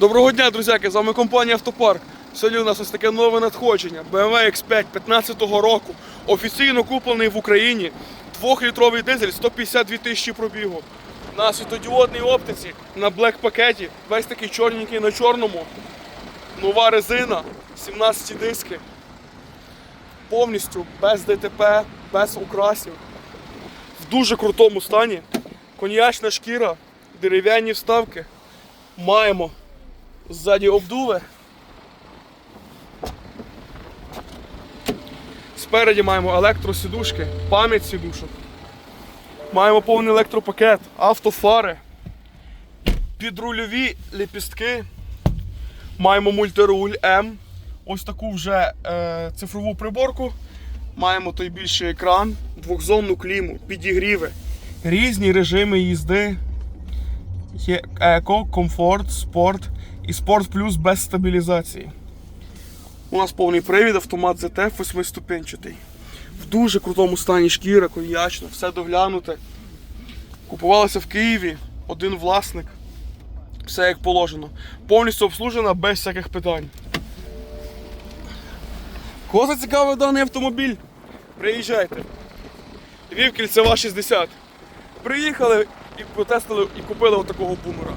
Доброго дня, друзяки! З вами компанія Автопарк. Сьогодні у нас ось таке нове надходження. BMW X5 15-го року. Офіційно куплений в Україні. 2-літровий дизель, 152 тисячі пробігу. На світодіодній оптиці, на блек пакеті, весь такий чорненький на чорному. Нова резина, 17 диски. Повністю без ДТП, без украсів. В дуже крутому стані. Коньячна шкіра, дерев'яні вставки. Маємо ззаді обдуви. Спереді маємо електросідушки, пам'ять сідушок. Маємо повний електропакет, автофари, підрульові ліпістки. Маємо мультируль М. Ось таку вже е, цифрову приборку. Маємо той більший екран, двохзонну кліму, підігріви, різні режими їзди. Є еко, комфорт, спорт і спорт плюс без стабілізації. У нас повний привід, автомат ZF 8-ступенчатий. В дуже крутому стані шкіра, коньячна, все доглянуте. Купувалося в Києві, один власник. Все як положено. Повністю обслужена без всяких питань. Кого зацікавив даний автомобіль? Приїжджайте. Львів кільцева 60. Приїхали і потестили і купили отакого бумера.